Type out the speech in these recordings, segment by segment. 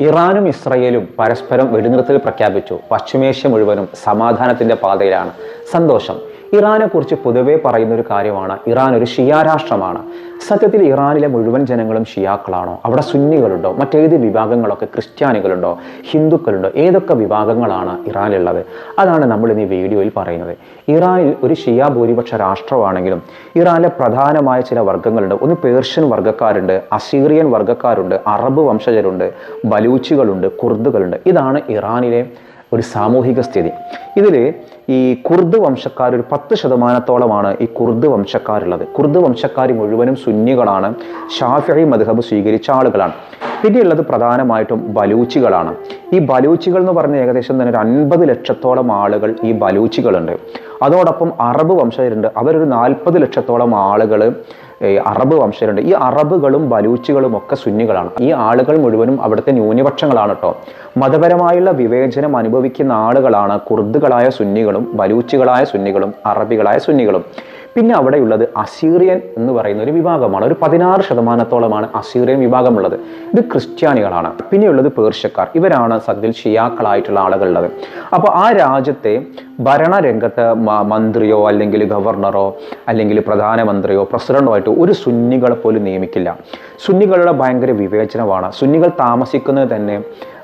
ഇറാനും ഇസ്രയേലും പരസ്പരം വെടിനിർത്തൽ പ്രഖ്യാപിച്ചു. പശ്ചിമേഷ്യ മുഴുവനും സമാധാനത്തിന്റെ പാതയിലാണ്. സന്തോഷം. ഇറാനെ കുറിച്ച് പൊതുവേ പറയുന്ന ഒരു കാര്യമാണ്. ഇറാൻ ഒരു ഷിയാ രാഷ്ട്രമാണ്. സത്യത്തിൽ ഇറാനിലെ മുഴുവൻ ജനങ്ങളും ഷിയാക്കളാണോ? അവിടെ സുന്നികളുണ്ടോ? മറ്റേത് വിഭാഗങ്ങളൊക്കെ ക്രിസ്ത്യാനികളുണ്ടോ? ഹിന്ദുക്കളുണ്ടോ? ഏതൊക്കെ വിഭാഗങ്ങളാണ് ഇറാനിലുള്ളത്? അതാണ് നമ്മൾ ഇന്ന് വീഡിയോയിൽ പറയുന്നത്. ഇറാനിൽ ഒരു ഷിയ ഭൂരിപക്ഷ രാഷ്ട്രമാണെങ്കിലും ഇറാനിലെ പ്രധാനമായ ചില വർഗങ്ങളുണ്ട്. ഒന്ന് പേർഷ്യൻ വർഗക്കാരുണ്ട് അസീറിയൻ വർഗക്കാരുണ്ട് അറബ് വംശജരുണ്ട് ബലൂച്ചികളുണ്ട് കുർദുകളുണ്ട്. ഇതാണ് ഇറാനിലെ ഒരു സാമൂഹിക സ്ഥിതി. ഇതിൽ ഈ കുർദ് വംശക്കാർ ഒരു പത്ത് ശതമാനത്തോളമാണ് ഈ കുർദ് വംശക്കാരുള്ളത്. കുർദ് വംശക്കാർ മുഴുവനും സുന്നികളാണ്. ഷാഫി മദ്ഹബ് സ്വീകരിച്ച ആളുകളാണ്. പിന്നെയുള്ളത് പ്രധാനമായിട്ടും ബലൂച്ചികളാണ്. ഈ ബലൂച്ചികൾ എന്ന് പറഞ്ഞ ഏകദേശം തന്നെ ഒരു അൻപത് ലക്ഷത്തോളം ആളുകൾ ഈ ബലൂച്ചികളുണ്ട്. അതോടൊപ്പം അറബ് വംശജരുണ്ട്. അവരൊരു നാൽപ്പത് ലക്ഷത്തോളം ആളുകൾ അറബ് വംശജരുണ്ട്. ഈ അറബുകളും ബലൂച്ചികളും ഒക്കെ സുന്നികളാണ്. ഈ ആളുകൾ മുഴുവനും അവിടുത്തെ ന്യൂനപക്ഷങ്ങളാണ് കേട്ടോ മതപരമായുള്ള വിവേചനം അനുഭവിക്കുന്ന ആളുകളാണ് കുർദുകളായ സുന്നികളും ബലൂച്ചികളായ സുന്നികളും അറബികളായ സുന്നികളും. പിന്നെ അവിടെയുള്ളത് അസീറിയൻ എന്ന് പറയുന്ന ഒരു വിഭാഗമാണ്. ഒരു പതിനാറ് ശതമാനത്തോളമാണ് അസീറിയൻ വിഭാഗമുള്ളത്. ഇത് ക്രിസ്ത്യാനികളാണ്. പിന്നെയുള്ളത് പേർഷ്യക്കാർ. ഇവരാണ് സത്യത്തിൽ ഷിയാക്കളായിട്ടുള്ള ആളുകളുള്ളത്. അപ്പോൾ ആ രാജ്യത്തെ ഭരണരംഗത്ത് മന്ത്രിയോ അല്ലെങ്കിൽ ഗവർണറോ അല്ലെങ്കിൽ പ്രധാനമന്ത്രിയോ പ്രസിഡന്റോ ആയിട്ട് ഒരു സുന്നികളെ പോലും നിയമിക്കില്ല. സുന്നികളുടെ ഭയങ്കര വിവേചനമാണ്. സുന്നികൾ താമസിക്കുന്നത് തന്നെ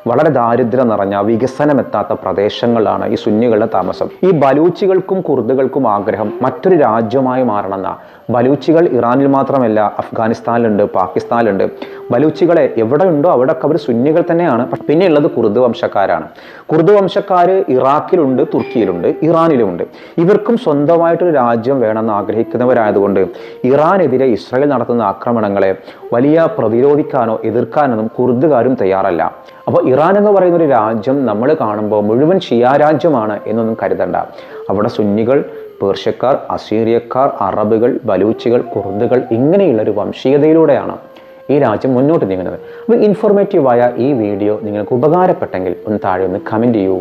വളരെ ദാരിദ്ര്യം നിറഞ്ഞ വികസനമെത്താത്ത പ്രദേശങ്ങളാണ് ഈ സുന്നികളുടെ താമസം. ഈ ബലൂച്ചികൾക്കും കുർദുകൾക്കും ആഗ്രഹം മറ്റൊരു രാജ്യമായി മാറണമെന്ന. ബലൂച്ചികൾ ഇറാനിൽ മാത്രമല്ല അഫ്ഗാനിസ്ഥാനിലുണ്ട് പാകിസ്ഥാനിലുണ്ട്. ബലൂച്ചികളെ എവിടെ ഉണ്ടോ അവിടെയൊക്കെ അവർ സുന്നികൾ തന്നെയാണ്. പിന്നെ ഉള്ളത് കുർദ് വംശക്കാരാണ്. കുർദ് വംശക്കാർ ഇറാഖിലുണ്ട് തുർക്കിയിലുണ്ട് ഇറാനിലുമുണ്ട്. ഇവർക്കും സ്വന്തമായിട്ടൊരു രാജ്യം വേണമെന്ന് ആഗ്രഹിക്കുന്നവരായതുകൊണ്ട് ഇറാനെതിരെ ഇസ്രായേൽ നടത്തുന്ന ആക്രമണങ്ങളെ വലിയ പ്രതിരോധിക്കാനോ എതിർക്കാനൊന്നും കുർദുകാരും തയ്യാറല്ല. അപ്പോൾ ഇറാൻ എന്ന് പറയുന്ന ഒരു രാജ്യം നമ്മൾ കാണുമ്പോൾ മുഴുവൻ ഷിയാ രാജ്യമാണ് എന്നൊന്നും കരുതണ്ട. അവിടെ സുന്നികൾ പേർഷ്യക്കാർ അസീറിയക്കാർ അറബുകൾ ബലൂച്ചികൾ കുർദുകൾ ഇങ്ങനെയുള്ള ഒരു വംശീയതയിലൂടെയാണ് ഈ രാജ്യം മുന്നോട്ട് നീങ്ങുന്നത്. അപ്പോൾ ഇൻഫോർമേറ്റീവായ ഈ വീഡിയോ നിങ്ങൾക്ക് ഉപകാരപ്പെട്ടെങ്കിൽ ഒന്ന് താഴെ ഒന്ന് കമന്റ് ചെയ്യൂ.